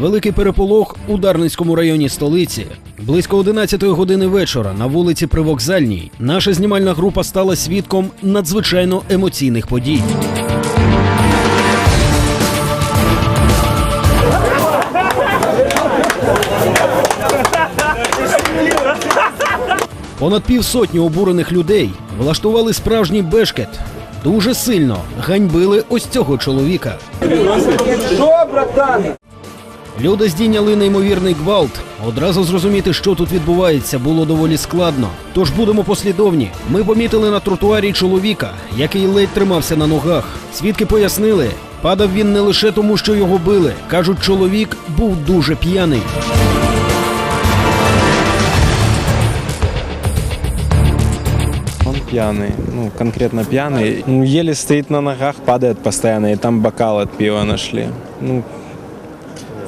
Великий переполох у Дарницькому районі столиці. Близько 11 години вечора на вулиці Привокзальній наша знімальна група стала свідком надзвичайно емоційних подій. Понад півсотні обурених людей влаштували справжній бешкет. Дуже сильно ганьбили ось цього чоловіка. Люди здійняли неймовірний гвалт. Одразу зрозуміти, що тут відбувається, було доволі складно. Тож будемо послідовні. Ми помітили на тротуарі чоловіка, який ледь тримався на ногах. Свідки пояснили, падав він не лише тому, що його били. кажуть, чоловік був дуже п'яний. Он пьяный, ну, конкретно пьяный. Ну, еле стоит на ногах, падает постоянно, и там бокал от пива нашли. Ну,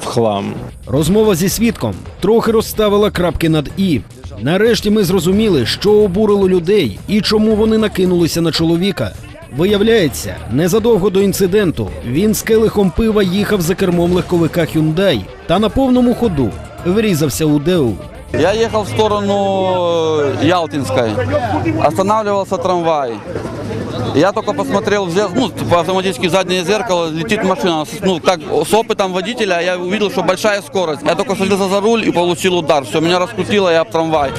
хлам. Розмова зі свідком трохи розставила крапки над і. Нарешті ми зрозуміли, що обурило людей і чому вони накинулися на чоловіка. Виявляється, незадовго до інциденту він з келихом пива їхав за кермом легковика Hyundai та на повному ходу врізався у Деу. Я ехал в сторону э, Ялтинской. Останавливался трамвай. Я только посмотрел, в зер- ну, автоматически заднее зеркало, летит машина. Ну, как с опытом водителя я увидел, что большая скорость. Я только садился за руль и получил удар. Все, меня раскрутило, я об трамвай.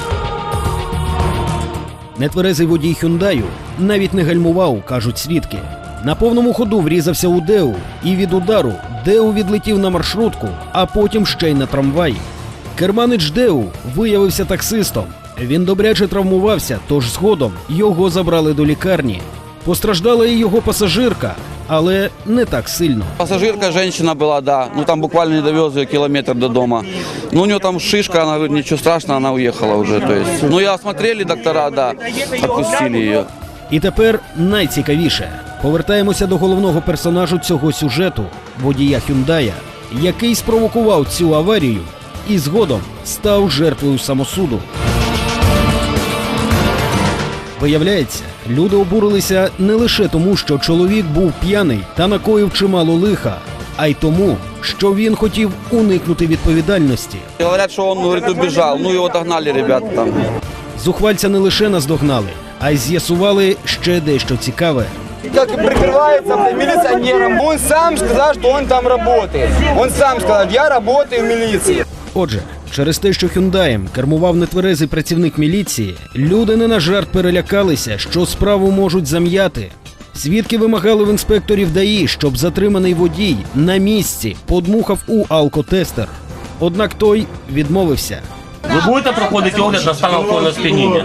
Нетверезий водій Хюндаю навіть не гальмував, кажуть свідки. На повному ходу врізався у Деу, і від удару Деу відлетів на маршрутку, а потім ще й на трамвай. Керманич Деу виявився таксистом. Він добряче травмувався, тож згодом його забрали до лікарні. Постраждала і його пасажирка, але не так сильно. Пассажирка женщина была, да. Ну, там буквально не довез ее километр до дома. Ну, у нее там шишка, она говорит, ничего страшного, она уехала уже. То есть, ну, и осмотрели доктора, да, отпустили ее. І тепер найцікавіше. Повертаємося до головного персонажу цього сюжету водія Хюндая, який спровокував цю аварію і згодом став жертвою самосуду. Виявляється, люди обурилися не лише тому, що чоловік був п'яний та накоїв чимало лиха, а й тому, що він хотів уникнути відповідальності. И Говорят, что он, говорит, убежал. Ну, его догнали ребята там. Зухвальця не лише наздогнали, а й з'ясували ще дещо цікаве. как прикрывается милиционером. Он сам сказал, что он там работает. Он сам сказал, я работаю в милиции. Отже, через те, що Хюндаєм кермував нетверезий працівник міліції, люди не на жарт перелякалися, що справу можуть зам'яти. Свідки вимагали в інспекторів ДАІ, щоб затриманий водій на місці подмухав у алкотестер. Однак той відмовився. Ви будете проходити огляд на стан алкогольного сп'яніння?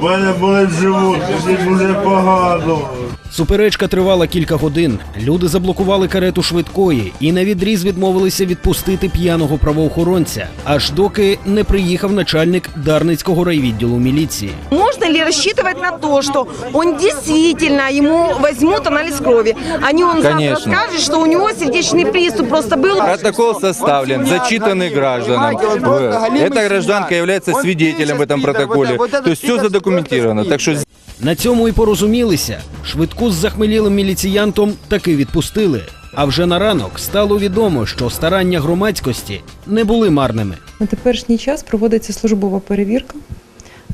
В мене болить живот, мені дуже погано. Суперечка тривала кілька годин. Люди заблокували карету швидкої і на відріз відмовилися відпустити п'яного правоохоронця, аж доки не приїхав начальник Дарницького райвідділу міліції. Можно ли рассчитывать на то, что он действительно, ему возьмут анализ крови, а не он Конечно. завтра скажет, что у него сердечный приступ просто был? Протокол составлен, зачитанный гражданам. Эта гражданка является свидетелем в этом протоколе. То есть все задокументировано. Так что на цьому і порозумілися. Швидку з захмелілим міліціянтом таки відпустили. А вже на ранок стало відомо, що старання громадськості не були марними. На теперішній час проводиться службова перевірка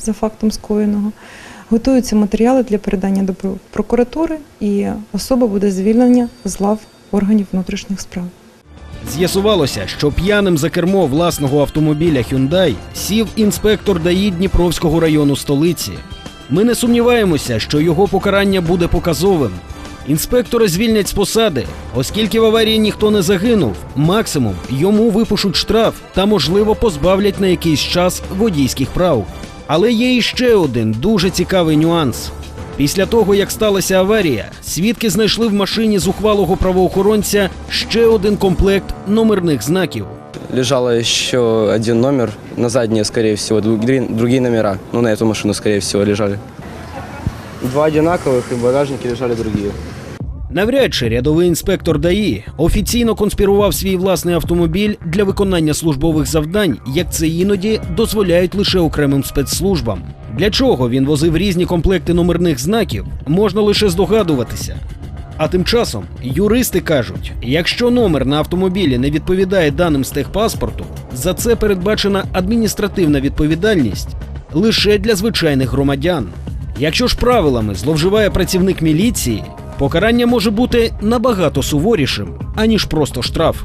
за фактом скоєного. Готуються матеріали для передання до прокуратури, і особа буде звільнена з лав органів внутрішніх справ. З'ясувалося, що п'яним за кермо власного автомобіля Hyundai сів інспектор ДАІ Дніпровського району столиці. Ми не сумніваємося, що його покарання буде показовим. Інспектора звільнять з посади, оскільки в аварії ніхто не загинув. Максимум йому випишуть штраф та, можливо, позбавлять на якийсь час водійських прав. Але є іще один дуже цікавий нюанс. Після того, як сталася аварія, свідки знайшли в машині зухвалого правоохоронця ще один комплект номерних знаків. Лежало еще один номер, на задние, скорее всего, другие, номера. Ну, на эту машину, скорее всего, лежали. Два одинаковых, и в багажнике лежали другие. Навряд чи рядовий інспектор ДАІ офіційно конспірував свій власний автомобіль для виконання службових завдань, як це іноді дозволяють лише окремим спецслужбам. Для чого він возив різні комплекти номерних знаків, можна лише здогадуватися. А тим часом юристи кажуть, якщо номер на автомобілі не відповідає даним з техпаспорту, за це передбачена адміністративна відповідальність лише для звичайних громадян. Якщо ж правилами зловживає працівник міліції, покарання може бути набагато суворішим, аніж просто штраф.